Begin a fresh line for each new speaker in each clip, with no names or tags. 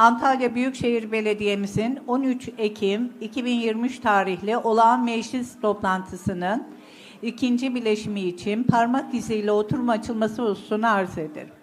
Antalya Büyükşehir Belediye'mizin 13 Ekim 2023 tarihli olağan meclis toplantısının ikinci bileşimi için parmak iziyle oturum açılması hususunu arz ederim.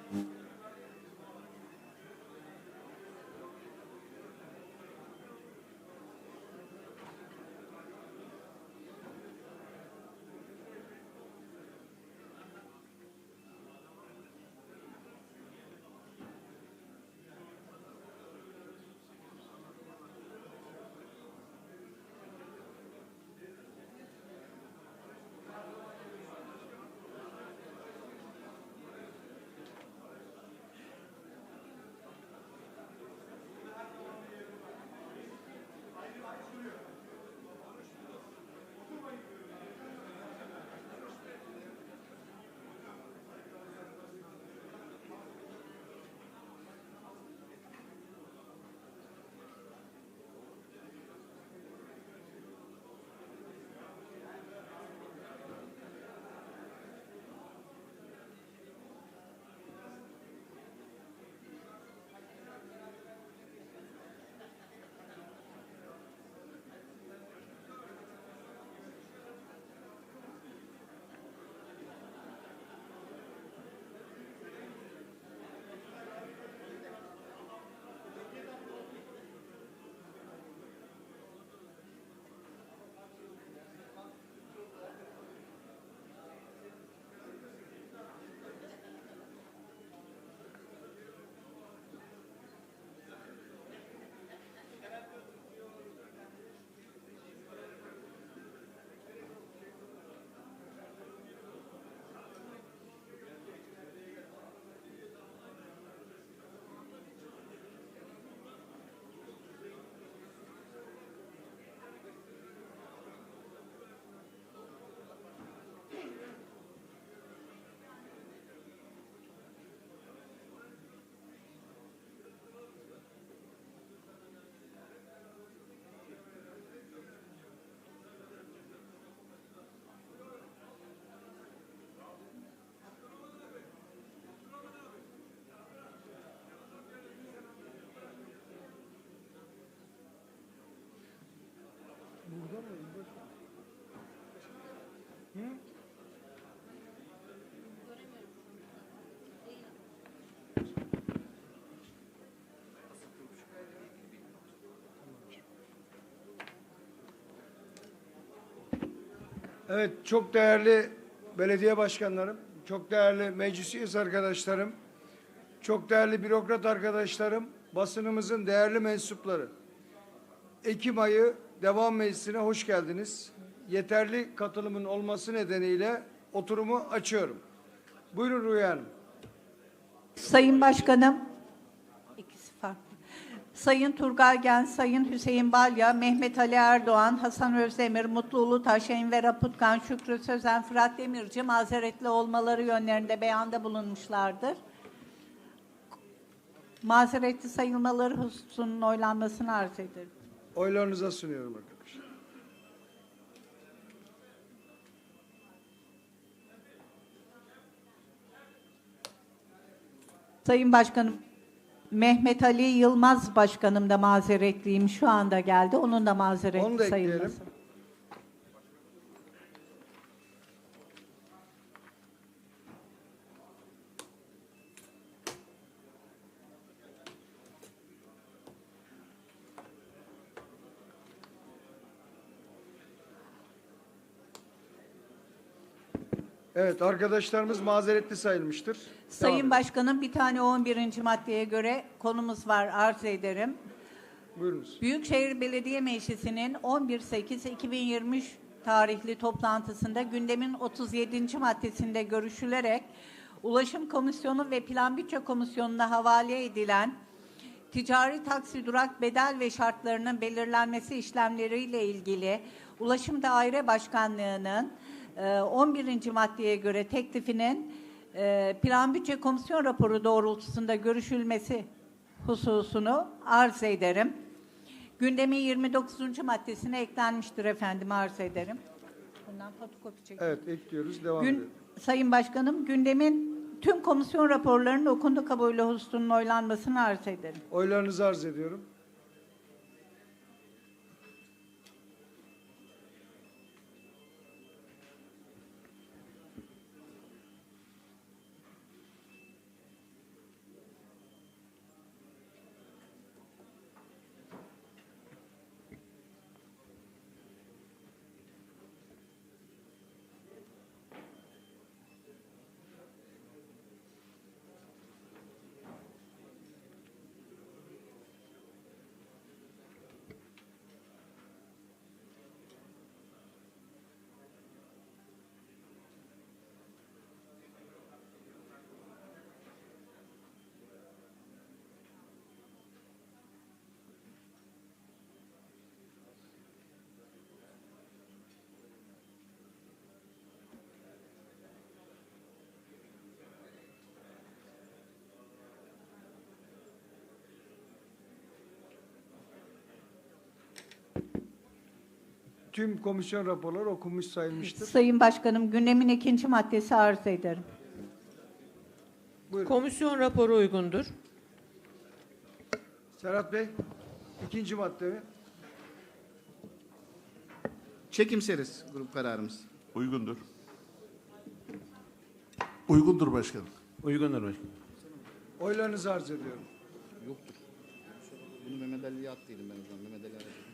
Evet, çok değerli belediye başkanlarım, çok değerli meclis üyesi arkadaşlarım, çok değerli bürokrat arkadaşlarım, basınımızın değerli mensupları. Ekim ayı devam meclisine hoş geldiniz. Yeterli katılımın olması nedeniyle oturumu açıyorum. Buyurun Rüya Hanım.
Sayın Başkanım. Sayın Turgay Gen, Sayın Hüseyin Balya, Mehmet Ali Erdoğan, Hasan Özdemir, Mutlu Ulutaş, Enver Aputkan, Şükrü Sözen, Fırat Demirci mazeretli olmaları yönlerinde beyanda bulunmuşlardır. Mazeretli sayılmaları hususunun oylanmasını arz ederim.
Oylarınıza sunuyorum arkadaşlar.
Sayın Başkanım, Mehmet Ali Yılmaz Başkanım da mazeretliyim. Şu anda geldi. Onun da mazeretli
Onu da ekleyelim.
sayılması.
Evet, arkadaşlarımız mazeretli sayılmıştır.
Sayın
Devam.
Başkanım bir tane 11. maddeye göre konumuz var arz ederim.
Buyurunuz.
Büyükşehir Belediye Meclisi'nin 11.8.2023 tarihli toplantısında gündemin 37. maddesinde görüşülerek Ulaşım Komisyonu ve Plan Bütçe Komisyonu'na havale edilen ticari taksi durak bedel ve şartlarının belirlenmesi işlemleriyle ilgili Ulaşım Daire Başkanlığı'nın 11. maddeye göre teklifinin e, Plan Bütçe Komisyon raporu doğrultusunda görüşülmesi hususunu arz ederim. Gündemin 29. maddesine eklenmiştir efendim arz ederim. Bundan fotokopi çekin.
Evet, ekliyoruz. Devam
Gün,
edelim.
Sayın Başkanım gündemin tüm komisyon raporlarının okundu kabulü hususunun oylanmasını arz ederim.
Oylarınızı arz ediyorum. Tüm komisyon raporları okunmuş sayılmıştır.
Sayın Başkanım gündemin ikinci maddesi arz ederim.
Buyurun.
Komisyon raporu uygundur.
Serhat Bey, ikinci madde mi?
Çekimseriz grup kararımız.
Uygundur.
Uygundur başkanım.
Uygundur başkanım.
Oylarınızı arz ediyorum.
Yoktur. Bunu Mehmet Ali'ye attıydım ben o zaman. Mehmet Ali aradı.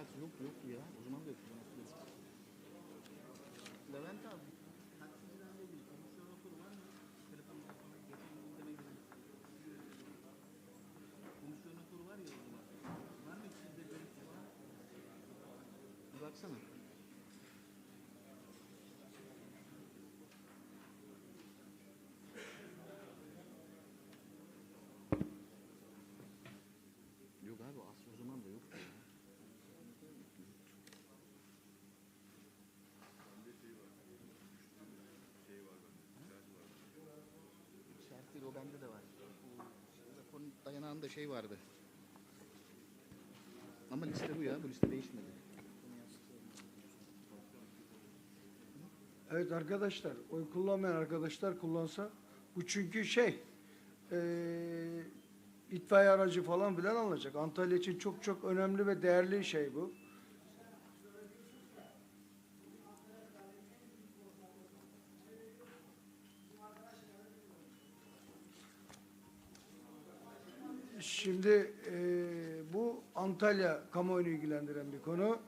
Yok abi astak yok yok ya. O zaman da yok. Levent abi. Bir baksana. Yok abi as o zaman da yok. ya. İşaret değil o bende de var. Bu dayanağında şey vardı. Ama liste bu ya. Bu liste değişmedi.
Evet arkadaşlar, oy kullanmayan arkadaşlar kullansa bu çünkü şey eee itfaiye aracı falan filan alınacak. Antalya için çok çok önemli ve değerli şey bu. Şimdi eee, bu Antalya kamuoyunu ilgilendiren bir konu.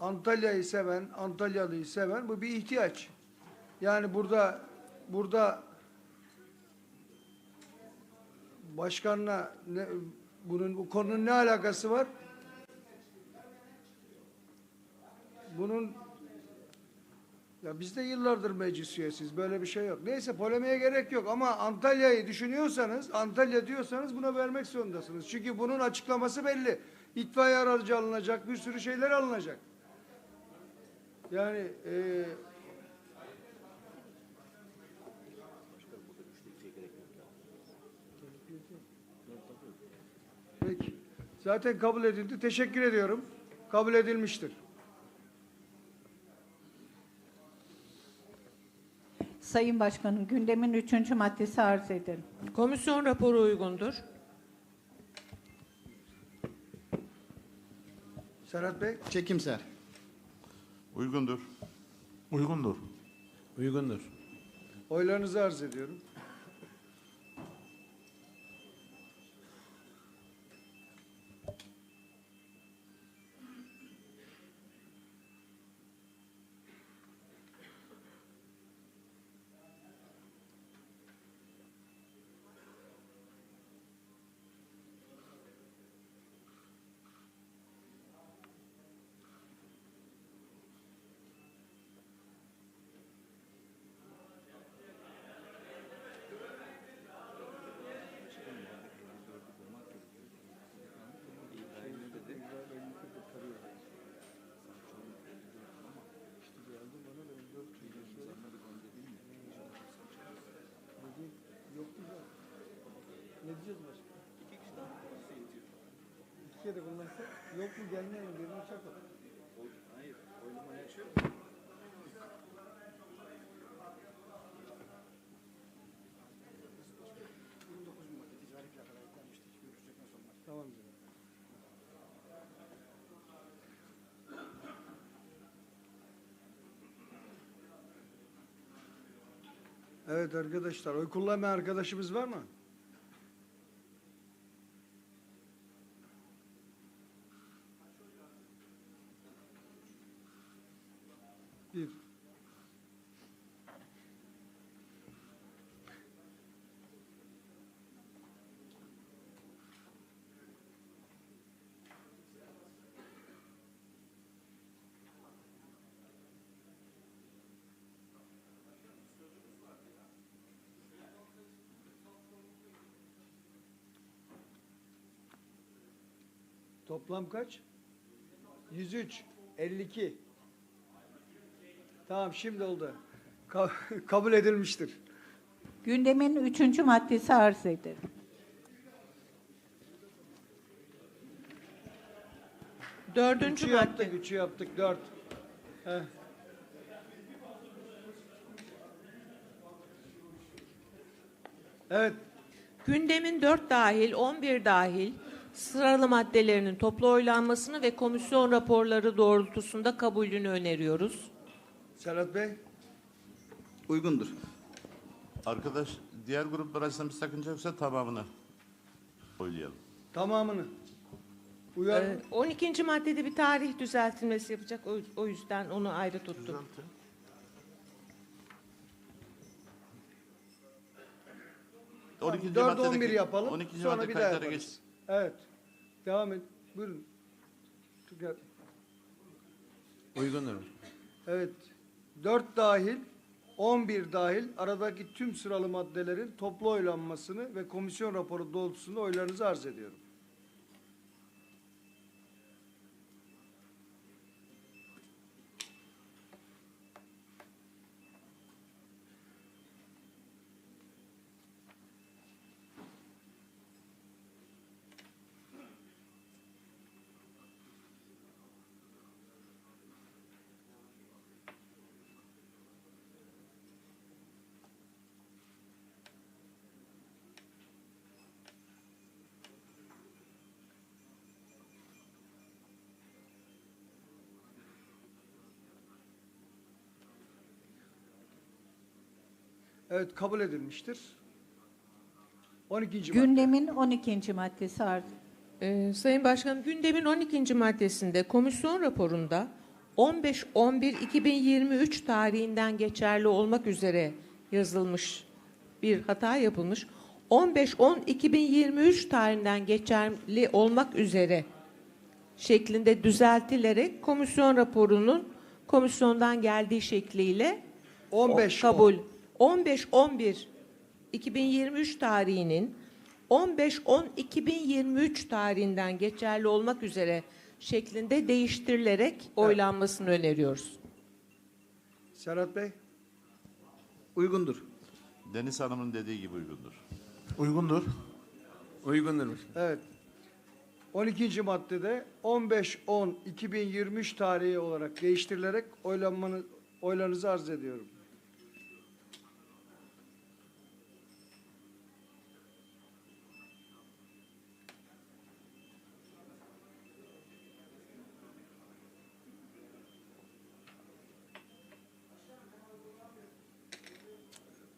Antalya'yı seven, Antalyalı'yı seven bu bir ihtiyaç. Yani burada burada başkanla ne, bunun bu konunun ne alakası var? Bunun ya biz de yıllardır meclis üyesiyiz. Böyle bir şey yok. Neyse polemiğe gerek yok ama Antalya'yı düşünüyorsanız, Antalya diyorsanız buna vermek zorundasınız. Çünkü bunun açıklaması belli. İtfaiye aracı alınacak, bir sürü şeyler alınacak. Yani e, Peki. Zaten kabul edildi. Teşekkür ediyorum. Kabul edilmiştir.
Sayın Başkanım gündemin üçüncü maddesi arz ederim.
Komisyon raporu uygundur.
Serhat Bey.
Çekimser.
Uygundur.
Uygundur.
Uygundur.
Oylarınızı arz ediyorum. Türkiye'de kullansa yok mu gelmeyelim birini çakalım. Tamam canım. Evet arkadaşlar, oy kullanmayan arkadaşımız var mı? Toplam kaç? 103, 52. Tamam şimdi oldu. Ka- kabul edilmiştir.
Gündemin üçüncü maddesi arz ederim.
Dördüncü
Üçü
madde.
yaptık, üçü yaptık, dört. Heh. Evet,
Gündemin 4 dahil 11 dahil sıralı maddelerinin toplu oylanmasını ve komisyon raporları doğrultusunda kabulünü öneriyoruz.
Serhat Bey.
Uygundur.
Arkadaş diğer gruplar arasında bir sakınca yoksa tamamını oylayalım.
Tamamını. Uyar.
Ee, 12. maddede bir tarih düzeltilmesi yapacak. O, o yüzden onu ayrı tuttum.
12.
4
maddedeki-
11 yapalım.
12.
sonra
madde
bir daha
kayıtlara
yaparız.
geç.
Evet. Devam et. Buyurun. Tüker-
Uygundur.
Evet. 4 dahil, 11 dahil aradaki tüm sıralı maddelerin toplu oylanmasını ve komisyon raporu doğrultusunda oylarınızı arz ediyorum. Evet, kabul edilmiştir. 12. madde.
Gündemin 12. maddesi arz
Ee, Sayın Başkanım, gündemin 12. maddesinde komisyon raporunda 15-11-2023 tarihinden geçerli olmak üzere yazılmış bir hata yapılmış. 15-10-2023 tarihinden geçerli olmak üzere şeklinde düzeltilerek komisyon raporunun komisyondan geldiği şekliyle
15
o- kabul. 15-11 2023 tarihinin 15-10-2023 tarihinden geçerli olmak üzere şeklinde değiştirilerek oylanmasını öneriyoruz.
Serhat Bey.
Uygundur.
Deniz Hanım'ın dediği gibi uygundur.
Uygundur.
Uygundur.
Evet. 12. maddede 15-10-2023 tarihi olarak değiştirilerek oylanmanı, oylarınızı arz ediyorum.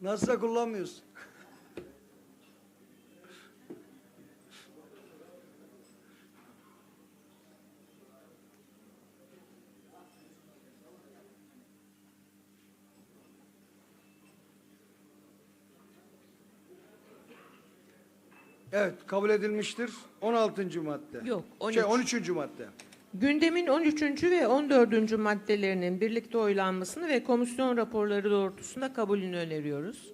Nasılsa kullanmıyorsun. Evet, kabul edilmiştir. 16. madde.
Yok, 13.
Şey, 13. madde.
Gündemin 13. ve 14. maddelerinin birlikte oylanmasını ve komisyon raporları doğrultusunda kabulünü öneriyoruz.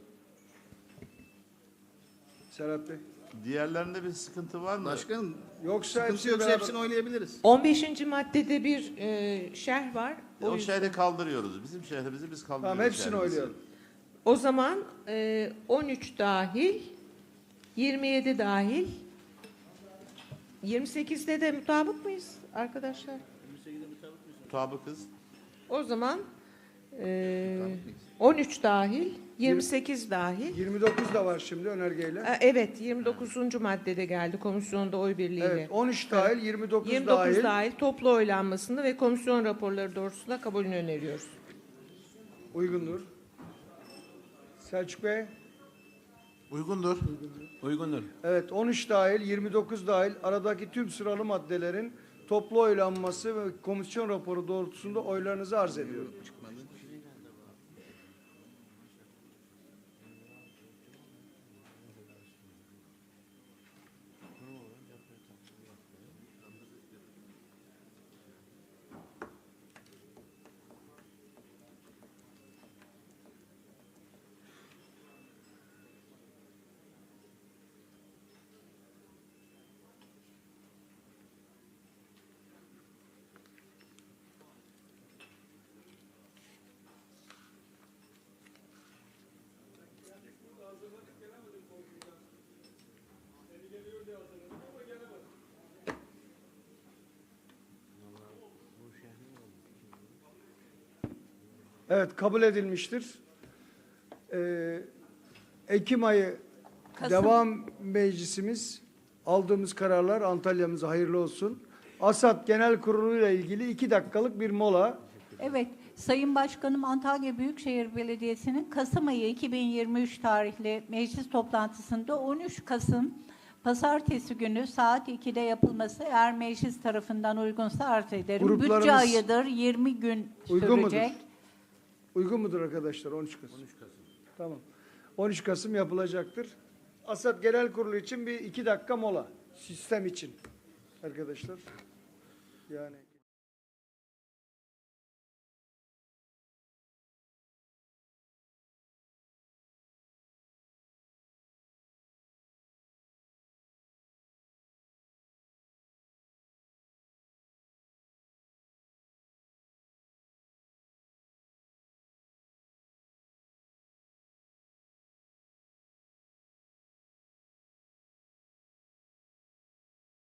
Serhat Bey.
Diğerlerinde bir sıkıntı var mı?
Başkanım
Yoksa
sıkıntı
hepsini
yoksa
beraber-
hepsini oylayabiliriz.
15. maddede bir e, şerh var. O,
O
yüzden-
şehri kaldırıyoruz. Bizim şehrimizi biz kaldırıyoruz.
Tamam hepsini
şehrimizi.
oylayalım.
o zaman e, 13 dahil, 27 dahil, 28'de de mutabık mıyız arkadaşlar?
Mutabıkız.
O zaman e, 13 dahil, 28 dahil.
29 da var şimdi önergeyle.
E, Evet, 29. maddede geldi komisyonda oy birliğiyle.
Evet 13 dahil 29,
29
dahil.
dahil. toplu oylanmasını ve komisyon raporları doğrultusunda kabulünü öneriyoruz.
Uygundur. Selçuk Bey.
Uygundur.
Uygundur.
Evet 13 dahil 29 dahil aradaki tüm sıralı maddelerin toplu oylanması ve komisyon raporu doğrultusunda oylarınızı arz ediyorum. Evet kabul edilmiştir. Ee, Ekim ayı
Kasım.
devam meclisimiz aldığımız kararlar Antalya'mıza hayırlı olsun. Asat Genel Kurulu ile ilgili iki dakikalık bir mola.
Evet, Sayın Başkanım Antalya Büyükşehir Belediyesi'nin Kasım ayı 2023 tarihli meclis toplantısında 13 Kasım Pazartesi günü saat 2'de yapılması eğer meclis tarafından uygunsa arz ederim. Bütçe ayıdır, 20 gün
Uygun mudur? Uygun mudur arkadaşlar 13 Kasım? 13 Kasım. Tamam. 13 Kasım yapılacaktır. Asat Genel Kurulu için bir iki dakika mola. Sistem için arkadaşlar. Yani